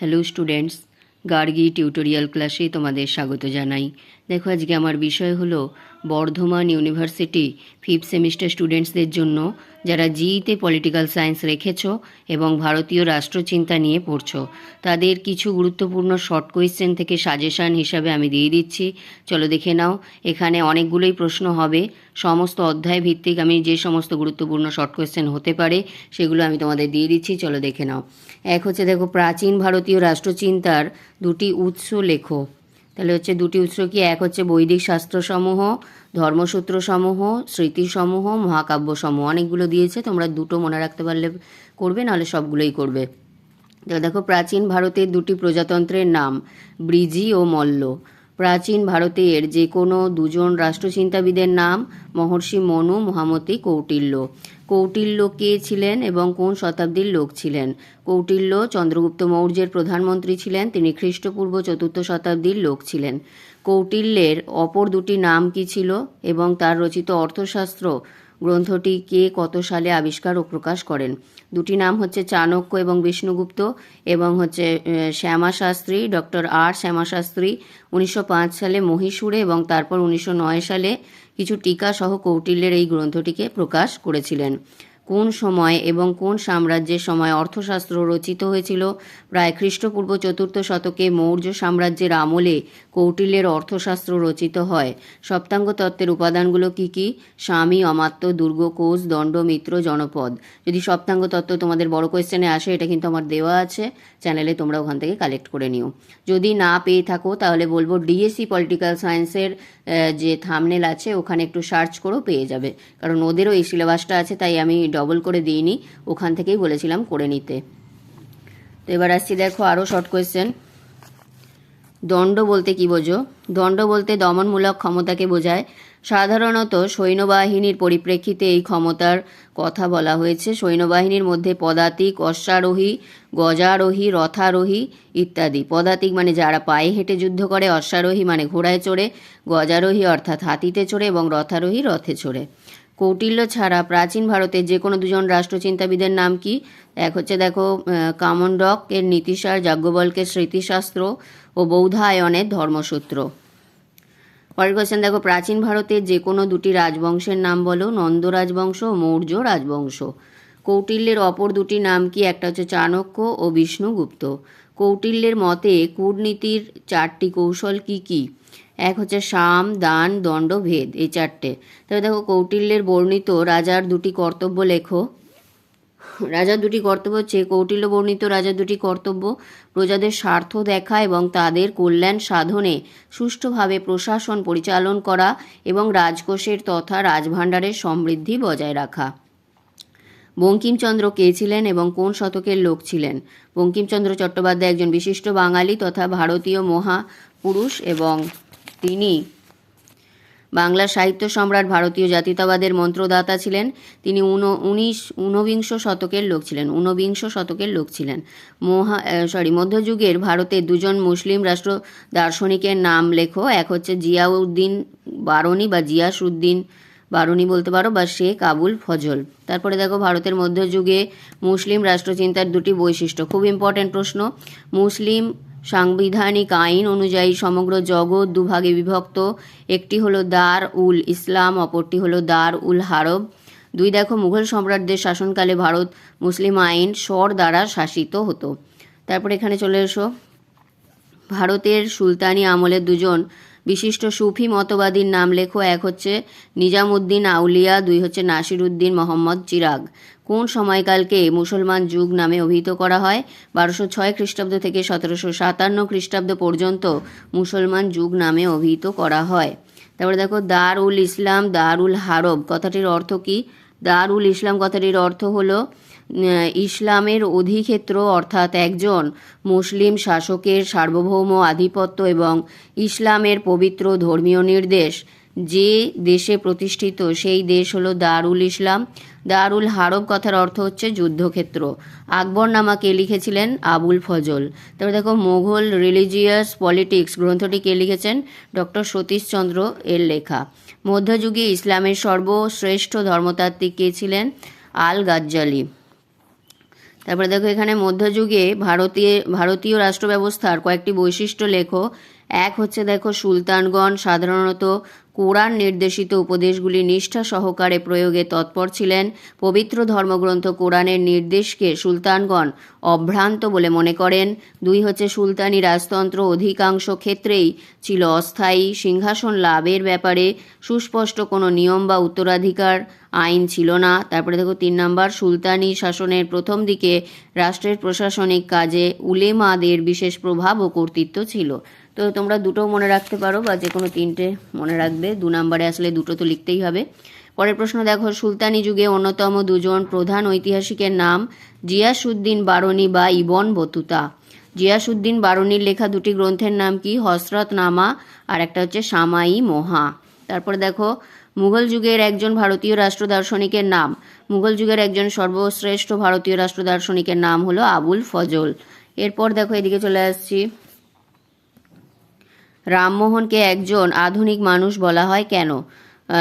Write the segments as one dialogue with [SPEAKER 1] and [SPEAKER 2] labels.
[SPEAKER 1] Hello students Gargi tutorial ক্লাসে তোমাদের স্বাগত জানাই। দেখো, আজকে আমার বিষয় হলো বর্ধমান ইউনিভার্সিটি ফিফথ সেমিস্টার স্টুডেন্টসদের জন্য, যারা জিইতে পলিটিক্যাল সায়েন্স রেখেছ এবং ভারতীয় রাষ্ট্রচিন্তা নিয়ে পড়ছো। তাদের কিছু গুরুত্বপূর্ণ শর্ট কোয়েশ্চেন থেকে সাজেশন হিসাবে আমি দিয়ে দিচ্ছি। চলো দেখে নাও, এখানে অনেকগুলোই প্রশ্ন হবে। সমস্ত অধ্যায় ভিত্তিক আমি যে সমস্ত গুরুত্বপূর্ণ শর্ট কোয়েশ্চেন হতে পারে, সেগুলো আমি তোমাদের দিয়ে দিচ্ছি। চলো দেখে নাও। এক হচ্ছে দেখো, প্রাচীন ভারতীয় রাষ্ট্রচিন্তার দুটি উৎস লেখো। তাহলে হচ্ছে দুটি উৎস কি? এক হচ্ছে বৈদিক শাস্ত্রসমূহ, ধর্মসূত্রসমূহ, স্মৃতিসমূহ, মহাকাব্যসমূহ। অনেকগুলো দিয়েছে, তোমরা দুটো মনে রাখতে পারলে করবে, নাহলে সবগুলোই করবে। দেখো, প্রাচীন ভারতের দুটি প্রজাতন্ত্রের নাম, ব্রিজি ও মল্ল। প্রাচীন ভারতের যে কোনো দুজন রাষ্ট্রচিন্তাবিদের নাম মহর্ষি মনু, মহামতি, কৌটিল্য। কৌটিল্য কে ছিলেন এবং কোন শতাব্দীর লোক ছিলেন? কৌটিল্য চন্দ্রগুপ্ত মৌর্যের প্রধানমন্ত্রী ছিলেন, তিনি খ্রিস্টপূর্ব চতুর্থ শতাব্দীর লোক ছিলেন। কৌটিল্যের অপর দুটি নাম কি ছিল এবং তার রচিত অর্থশাস্ত্র গ্রন্থটি কে কত সালে আবিষ্কার ও প্রকাশ করেন? দুটি নাম হচ্ছে চাণক্য এবং বিষ্ণুগুপ্ত এবং হচ্ছে আহ, শ্যামা শাস্ত্রী ডক্টর আর শ্যামা শাস্ত্রী উনিশশো সালে মহীশূরে এবং তারপর উনিশশো নয় সালে কিছু টিকা সহ কৌটিল্যের এই গ্রন্থটিকে প্রকাশ করেছিলেন। কোন সময় এবং কোন সাম্রাজ্যের সময় অর্থশাস্ত্র রচিত হয়েছিল? প্রায় খ্রিস্টপূর্ব চতুর্থ শতকে মৌর্য সাম্রাজ্যের আমলে কৌটিল্যের অর্থশাস্ত্র রচিত হয়। সপ্তাঙ্গ তত্ত্বের উপাদানগুলো কি কি? স্বামী, অমাত্য, দুর্গ, কোষ, দণ্ড, মিত্র, জনপদ। যদি সপ্তাঙ্গ তত্ত্ব তোমাদের বড় কোয়েশ্চেনে আসে, এটা কিন্তু আমার দেওয়া আছে। চ্যানেলে তোমরা ওখান থেকে কালেক্ট করে নিও। যদি না পেয়ে থাকো, তাহলে বলব ডিএসসি পলিটিক্যাল সায়েন্সের যে থামনেল আছে, ওখানে একটু সার্চ করো, পেয়ে যাবে। কারণ ওদেরও এই সিলেবাসটা আছে, তাই আমি ডবল করে দিইনি, ওখান থেকেই বলেছিলাম করে নিতে। তো এবার আসছি, দেখো আরও শর্ট কোয়েশ্চেন দণ্ড বলতে কি বোঝো? দণ্ড বলতে দমনমূলক ক্ষমতাকে বোঝায়। সাধারণত সৈন্যবাহিনীর পরিপ্রেক্ষিতে এই ক্ষমতার কথা বলা হয়েছে। সৈন্যবাহিনীর মধ্যে পদাতিক, অশ্বারোহী, গজারোহী, রথারোহী ইত্যাদি। পদাতিক মানে যারা পায়ে হেঁটে যুদ্ধ করে, অশ্বারোহী মানে ঘোড়ায় চড়ে, গজারোহী অর্থাৎ হাতিতে চড়ে এবং রথারোহী রথে চড়ে। কৌটিল্য ছাড়া প্রাচীন ভারতের যে কোনো দুজন রাষ্ট্রচিন্তাবিদের নাম কি? এক হচ্ছে দেখো কামন্ডক এর নীতিসার, যাজ্ঞবল্কের স্মৃতিশাস্ত্র ও বৌধায়নের ধর্মসূত্র। পরের কোয়েশ্চেন দেখো, প্রাচীন ভারতের যে কোনো দুটি রাজবংশের নাম বলো, নন্দ রাজবংশ ও মৌর্য রাজবংশ। কৌটিল্যের অপর দুটি নাম কি? একটা হচ্ছে চাণক্য ও বিষ্ণুগুপ্ত। কৌটিল্যের মতে কূটনীতির চারটি কৌশল কি কি? এক হচ্ছে সাম, দান, দণ্ড, ভেদ, এই চারটে। তবে দেখো, কৌটিল্যের বর্ণিত রাজার দুটি কর্তব্য লেখো। রাজার দুটি কর্তব্য হচ্ছে, কৌটিল্য বর্ণিত রাজার দুটি কর্তব্য, প্রজাদের স্বার্থ দেখা এবং তাদের কল্যাণ সাধনে সুষ্ঠুভাবে প্রশাসন পরিচালন করা এবং রাজকোষের তথা রাজভাণ্ডারের সমৃদ্ধি বজায় রাখা। বঙ্কিমচন্দ্র কে ছিলেন এবং কোন শতকের লোক ছিলেন? বঙ্কিমচন্দ্র চট্টোপাধ্যায় একজন বিশিষ্ট বাঙালি তথা ভারতীয় মহাপুরুষ এবং তিনি। বাংলা সাহিত্য সম্রাট ভারতীয় জাতীয়তাবাদের মন্ত্রদাতা ছিলেন। তিনি উন, উনিশ, ঊনবিংশ শতকের লোক ছিলেন, ঊনবিংশ শতকের লোক ছিলেন। মহা সরি মধ্যযুগের ভারতের দুজন মুসলিম রাষ্ট্র দার্শনিকের নাম লেখো। এক হচ্ছে জিয়াউদ্দিন বারণী বা জিয়াসউদ্দিন বারুনি বলতে পারো বা শেখ আবুল ফজল। তারপরে দেখো ভারতের মধ্যযুগে মুসলিম রাষ্ট্রচিন্তার দুটি বৈশিষ্ট্য। খুব ইম্পর্ট্যান্ট প্রশ্ন, মুসলিম সাংবিধানিক আইন অনুযায়ী সমগ্র জগৎ দুভাগে বিভক্ত। একটি হলো দার উল ইসলাম, অপরটি হলো দার উল হারব। দুই দেখো, মুঘল সম্রাটদের শাসনকালে ভারত মুসলিম আইন স্বর দ্বারা শাসিত হতো। তারপর এখানে চলে এসো। ভারতের সুলতানি আমলের দুজন বিশিষ্ট সুফি মতবাদীর নাম লেখো, এক হচ্ছে নিজামুদ্দিন আউলিয়া, দুই হচ্ছে নাসিরুদ্দিন মোহাম্মদ চিরাগ। কোন সময়কালকে মুসলমান যুগ নামে অভিহিত করা হয়? বারোশো ছয় খ্রিস্টাব্দ থেকে সতেরোশো সাতান্ন খ্রিস্টাব্দ পর্যন্ত মুসলমান যুগ নামে অভিহিত করা হয়। তারপরে দেখো দার উল ইসলাম, দারুল হারব। কথাটির অর্থ কি? দারুল ইসলাম কথাটির অর্থ হলো ইসলামের অধিক্ষেত্র অর্থাৎ একজন মুসলিম শাসকের সার্বভৌম আধিপত্য এবং ইসলামের পবিত্র ধর্মীয় নির্দেশ। যে দেশে প্রতিষ্ঠিত, সেই দেশ হলো দারুল ইসলাম। দারুল হারব কথার অর্থ হচ্ছে যুদ্ধক্ষেত্র। আকবরনামা কে লিখেছিলেন? আবুল ফজল। তারপরে দেখো, মোঘল রিলিজিয়াস পলিটিক্স গ্রন্থটি কে লিখেছেন? ডক্টর সতীশচন্দ্র এর লেখা। মধ্যযুগে ইসলামের সর্বশ্রেষ্ঠ ধর্মতাত্ত্বিক কে ছিলেন? আল গাজ্জালি। তারপরে দেখো এখানে মধ্যযুগে ভারতীয় ভারতীয় রাষ্ট্র ব্যবস্থার কয়েকটি বৈশিষ্ট্য লেখো। এক হচ্ছে দেখো সুলতানগণ সাধারণত কোরআন নির্দেশিত উপদেশগুলি নিষ্ঠা সহকারে প্রয়োগে তৎপর ছিলেন। পবিত্র ধর্মগ্রন্থ কোরআনের নির্দেশকে সুলতানগণ অভ্রান্ত বলে মনে করেন। দুই হচ্ছে সুলতানি রাজতন্ত্র অধিকাংশ ক্ষেত্রেই ছিল অস্থায়ী। সিংহাসন লাভের ব্যাপারে সুস্পষ্ট কোনো নিয়ম বা উত্তরাধিকার আইন ছিল না। তারপরে দেখো তিন নম্বর, সুলতানি শাসনের প্রথম দিকে রাষ্ট্রের প্রশাসনিক কাজে উলেমাদের বিশেষ প্রভাব ও কর্তৃত্ব ছিল। তো তোমরা দুটো মনে রাখতে পারো বা যে কোনো তিনটে মনে রাখবে। দু নম্বরে আসলে দুটো তো লিখতেই হবে। পরের প্রশ্ন, দেখো, সুলতানি যুগে অন্যতম দুজন প্রধান ঐতিহাসিকের নাম জিয়াসুদ্দিন বারনি বা ইবন বতুতা। জিয়াসুদ্দিন বারনির লেখা দুটি গ্রন্থের নাম কি? হসরত নামা আর একটা হচ্ছে সামাই মোহা। তারপর দেখো, মুঘল যুগের একজন ভারতীয় রাষ্ট্র দার্শনিকের নাম। মুঘল যুগের একজন সর্বশ্রেষ্ঠ ভারতীয় রাষ্ট্র দার্শনিকের নাম হলো আবুল ফজল। এরপর দেখো, এদিকে চলে আসছি। রামমোহনকে একজন আধুনিক মানুষ বলা হয় কেন?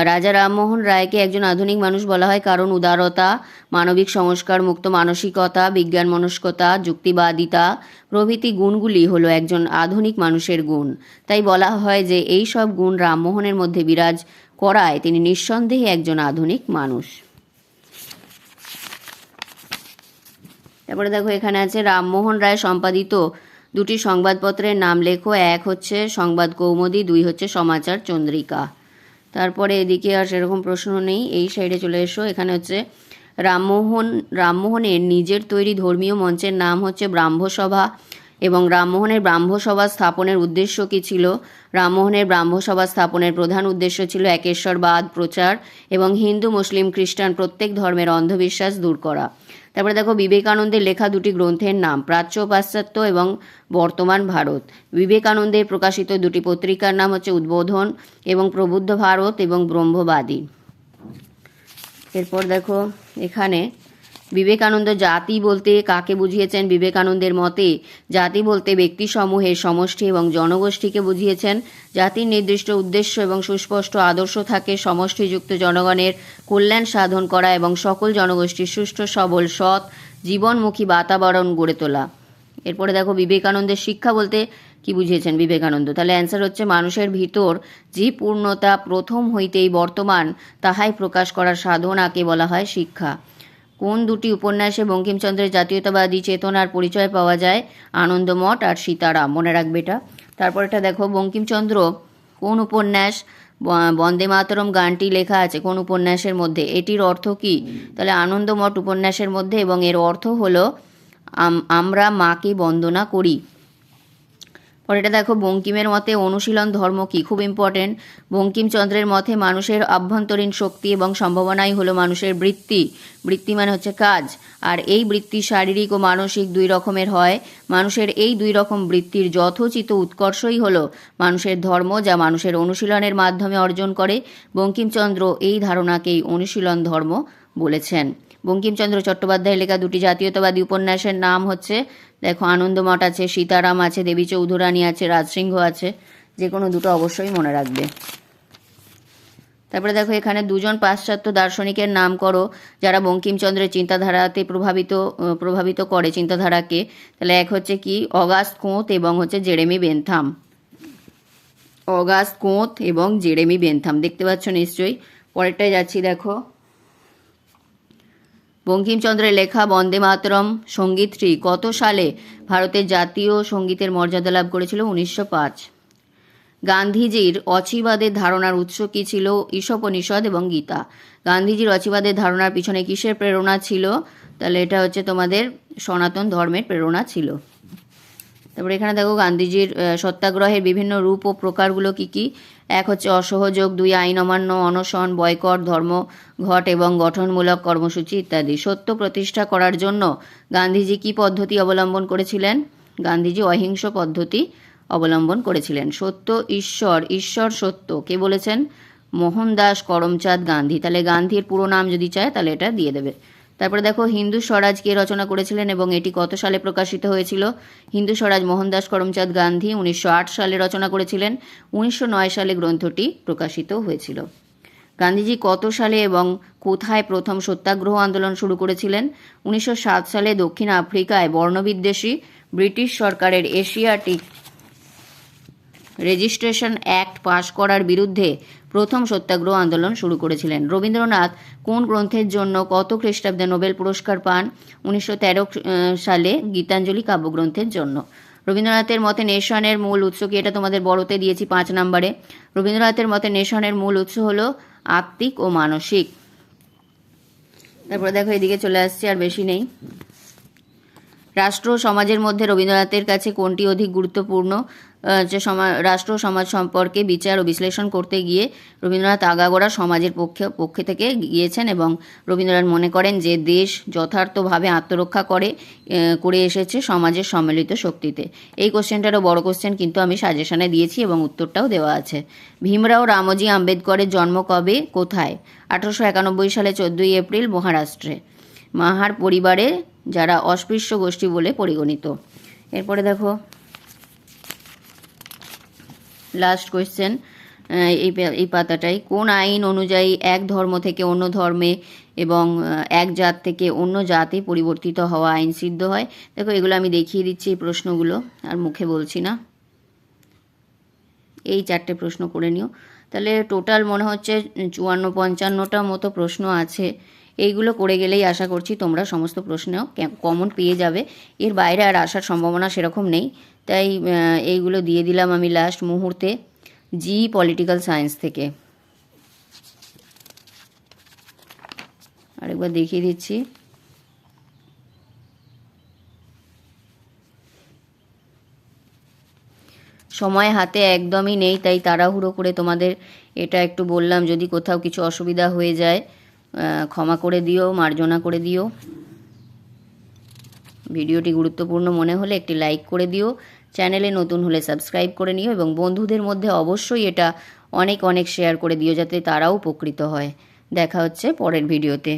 [SPEAKER 1] রাজা রামমোহন রায়কে একজন আধুনিক মানুষ বলা হয় কারণ উদারতা, মানবিক সংস্কার মুক্ত মানসিকতা, বিজ্ঞান মনস্কতা, যুক্তিবাদিতা প্রভৃতি গুণগুলি হলো একজন আধুনিক মানুষের গুণ। তাই বলা হয় যে এই সব গুণ রামমোহনের মধ্যে বিরাজ করায় তিনি নিঃসন্দেহে একজন আধুনিক মানুষ। তারপরে দেখো এখানে আছে, রামমোহন রায় সম্পাদিত দুটি সংবাদপত্রের নাম লেখো, এক হচ্ছে সংবাদ কৌমুদী, দুই হচ্ছে সমাচার চন্দ্রিকা। তারপরে এদিকে আর সেরকম প্রশ্ন নেই, এই সাইডে চলে এসো। এখানে হচ্ছে রামমোহন, রামমোহনের নিজের তৈরি ধর্মীয় মঞ্চের নাম হচ্ছে ব্রাহ্মসভা এবং রামমোহনের ব্রাহ্মসভা স্থাপনের উদ্দেশ্য কী ছিল? রামমোহনের ব্রাহ্মসভা স্থাপনের প্রধান উদ্দেশ্য ছিল একেশ্বরবাদ, প্রচার এবং হিন্দু, মুসলিম, খ্রিস্টান প্রত্যেক ধর্মের অন্ধবিশ্বাস দূর করা। তারপরে দেখো বিবেকানন্দের লেখা দুটি গ্রন্থের নাম, প্রাচ্য, পাশ্চাত্য এবং বর্তমান ভারত। বিবেকানন্দের প্রকাশিত দুটি পত্রিকার নাম হচ্ছে উদ্বোধন এবং প্রবুদ্ধ ভারত এবং ব্রহ্মবাদী। এরপর দেখো এখানে বিবেকানন্দ জাতি বলতে কাকে বুঝিয়েছেন? বিবেকানন্দের মতে জাতি বলতে ব্যক্তিসমূহের সমষ্টি এবং জনগোষ্ঠীকে বুঝিয়েছেন। জাতির নির্দিষ্ট উদ্দেশ্য এবং সুস্পষ্ট আদর্শ থাকে সমষ্টিযুক্ত জনগণের কল্যাণ সাধন করা এবং সকল জনগোষ্ঠীর সুষ্ঠু, সবল, সৎ, জীবনমুখী বাতাবরণ গড়ে তোলা। এরপরে দেখো, বিবেকানন্দের শিক্ষা বলতে কি বুঝিয়েছেন বিবেকানন্দ? তাহলে অ্যান্সার হচ্ছে মানুষের ভিতর যে পূর্ণতা প্রথম হইতেই বর্তমান, তাহাই প্রকাশ করার সাধনাকে বলা হয় শিক্ষা। কোন দুটি উপন্যাসে বঙ্কিমচন্দ্রের জাতীয়তাবাদী চেতনার পরিচয় পাওয়া যায়? আনন্দমঠ আর সীতারাম। মনে রাখবে এটা। তারপর এটা দেখো, বঙ্কিমচন্দ্র কোন উপন্যাস বন্দে মাতরম গানটি লেখা আছে কোন উপন্যাসের মধ্যে? এটির অর্থ কি? তাহলে আনন্দমঠ উপন্যাসের মধ্যে এবং এর অর্থ হলো, আম- আমরা মাকে বন্দনা করি। পরেটা দেখো, বঙ্কিমের মতে অনুশীলন ধর্ম কি? খুব ইম্পর্টেন্ট বঙ্কিমচন্দ্রের মতে মানুষের আভ্যন্তরীণ শক্তি এবং সম্ভাবনাই হলো মানুষের বৃত্তি। বৃত্তি মানে হচ্ছে কাজ। আর এই বৃত্তি শারীরিক ও মানসিক দুই রকমের হয়। মানুষের এই দুই রকম বৃত্তির যথোচিত উৎকর্ষই হলো মানুষের ধর্ম যা মানুষের অনুশীলনের মাধ্যমে অর্জন করে। বঙ্কিমচন্দ্র এই ধারণাকেই অনুশীলন ধর্ম বলেছেন। বঙ্কিমচন্দ্র চট্টোপাধ্যায়ের লেখা দুটি জাতীয়তাবাদী উপন্যাসের নাম হচ্ছে, দেখো, আনন্দমঠ আছে, সীতারাম আছে, দেবী চৌধুরানী আছে রাজসিংহ আছে, যে কোনো দুটো অবশ্যই মনে রাখবে। তারপরে দেখো, এখানে দুজন পাশ্চাত্য দার্শনিকের নাম করো, যারা বঙ্কিমচন্দ্রের চিন্তাধারাতে প্রভাবিত প্রভাবিত করে চিন্তাধারাকে। তাহলে এক হচ্ছে কি, অগাস্ট কোঁত এবং হচ্ছে জেরেমি বেনথাম। অগাস্ট কোঁত এবং জেরেমি বেনথাম, দেখতে পাচ্ছ নিশ্চয়ই। পরেরটায় যাচ্ছি, দেখো। বঙ্কিমচন্দ্রের লেখা বন্দে মাতরম সঙ্গীতটি কত সালে ভারতের জাতীয় সঙ্গীতের মর্যাদা লাভ করেছিল উনিশশো পাঁচ। গান্ধীজির অচিবাদের ধারণার উৎস কী ছিল ঈশোপনিষদ এবং গীতা? গান্ধীজির অচিবাদের ধারণার পিছনে কিসের প্রেরণা ছিল? তাহলে এটা হচ্ছে তোমাদের সনাতন ধর্মের প্রেরণা ছিল। তারপরে এখানে দেখো গান্ধীজির সত্যাগ্রহের বিভিন্ন রূপ ও প্রকারগুলো কি কি? এক হচ্ছে অসহযোগ, দুই আইন অমান্য, অনশন, বয়কট, ধর্ম ঘট এবং গঠনমূলক কর্মসূচি ইত্যাদি। সত্য প্রতিষ্ঠা করার জন্য গান্ধীজি কি পদ্ধতি অবলম্বন করেছিলেন? গান্ধীজি অহিংস পদ্ধতি অবলম্বন করেছিলেন। সত্য, ঈশ্বর ঈশ্বর সত্য। কে বলেছেন? মোহনদাস করমচাঁদ গান্ধী। তাহলে গান্ধীর পুরো নাম যদি চায়, তাহলে এটা দিয়ে দেবে। তারপরে দেখো, হিন্দু স্বরাজ কে রচনা করেছিলেন এবং এটি কত সালে প্রকাশিত হয়েছিল? হিন্দু স্বরাজ মোহনদাস করমচাঁদ গান্ধী উনিশশো আট সালে রচনা করেছিলেন, উনিশশো নয় সালে গ্রন্থটি প্রকাশিত হয়েছিল। গান্ধীজি কত সালে এবং কোথায় প্রথম সত্যাগ্রহ আন্দোলন শুরু করেছিলেন? উনিশশো সাত সালে দক্ষিণ আফ্রিকায় বর্ণবিদ্বেষী ব্রিটিশ সরকারের এশিয়াটিক রেজিস্ট্রেশন অ্যাক্ট পাশ করার বিরুদ্ধে প্রথম সত্যাগ্রহ আন্দোলন শুরু করেছিলেন। রবীন্দ্রনাথ কোন গ্রন্থের জন্য কত খ্রিস্টাব্দে নোবেল পুরস্কার পান? উনিশশো তেরো সালে গীতাঞ্জলি কাব্যগ্রন্থের জন্য। রবীন্দ্রনাথের মতে নেশনের মূল উৎস কি? এটা তোমাদের বড়তে দিয়েছি পাঁচ নম্বরে। রবীন্দ্রনাথের মতে নেশনের মূল উৎস হলো আত্মিক ও মানসিক। তারপরে দেখো, এদিকে চলে আসছে, আর বেশি নেই। রাষ্ট্র সমাজের মধ্যে রবীন্দ্রনাথের কাছে কোনটি অধিক গুরুত্বপূর্ণ? যে সমা, রাষ্ট্র, সমাজ সম্পর্কে বিচার ও বিশ্লেষণ করতে গিয়ে রবীন্দ্রনাথ আগাগোড়া সমাজের পক্ষে পক্ষে থেকে গিয়েছেন এবং রবীন্দ্রনাথ মনে করেন যে দেশ যথার্থভাবে আত্মরক্ষা করে করে এসেছে সমাজের সম্মিলিত শক্তিতে। এই কোশ্চেনটারও বড় কোশ্চেন কিন্তু আমি সাজেশনে দিয়েছি এবং উত্তরটাও দেওয়া আছে। ভীমরাও রামজি আম্বেদকরের জন্ম কবে, কোথায়? আঠারোশো একানব্বই সালে চোদ্দোই এপ্রিল মহারাষ্ট্রে। মাহার পরিবারে যারা অস্পৃশ্য গোষ্ঠী বলে পরিগণিত। এরপরে দেখো। লাস্ট কোয়েশ্চেন এই এই পাতাটাই। কোন আইন অনুযায়ী এক ধর্ম থেকে অন্য ধর্মে এবং এক জাত থেকে অন্য জাতে পরিবর্তিত হওয়া আইন সিদ্ধ হয়? দেখো, এগুলো আমি দেখিয়ে দিচ্ছি এই প্রশ্নগুলো, আর মুখে বলছি না। এই চারটে প্রশ্ন করে নিও। তাহলে টোটাল মনে হচ্ছে চুয়ান্ন পঞ্চান্নটা মতো প্রশ্ন আছে। এইগুলো করে গেলেই আশা করছি তোমরা সমস্ত প্রশ্নেও কমন পেয়ে যাবে। এর বাইরে আর আসার সম্ভাবনা সেরকম নেই। তাই এইগুলো দিয়ে দিলাম আমি লাস্ট মুহূর্তে জি পলিটিক্যাল সায়েন্স থেকে। আরেকবার দেখিয়ে দিচ্ছি। সময় হাতে একদমই নেই, তাই তাড়াহুড়ো করে তোমাদের এটা একটু বললাম, যদি কোথাও কিছু অসুবিধা হয়ে যায়। ক্ষমা করে দিও, মার্জনা করে দিও। ভিডিওটি গুরুত্বপূর্ণ মনে হলে একটি লাইক করে দিও। চ্যানেলে নতুন হলে সাবস্ক্রাইব করে নিও এবং বন্ধুদের মধ্যে অবশ্যই এটা অনেক অনেক শেয়ার করে দিও যাতে তারাও উপকৃত হয়। দেখা হচ্ছে পরের ভিডিওতে।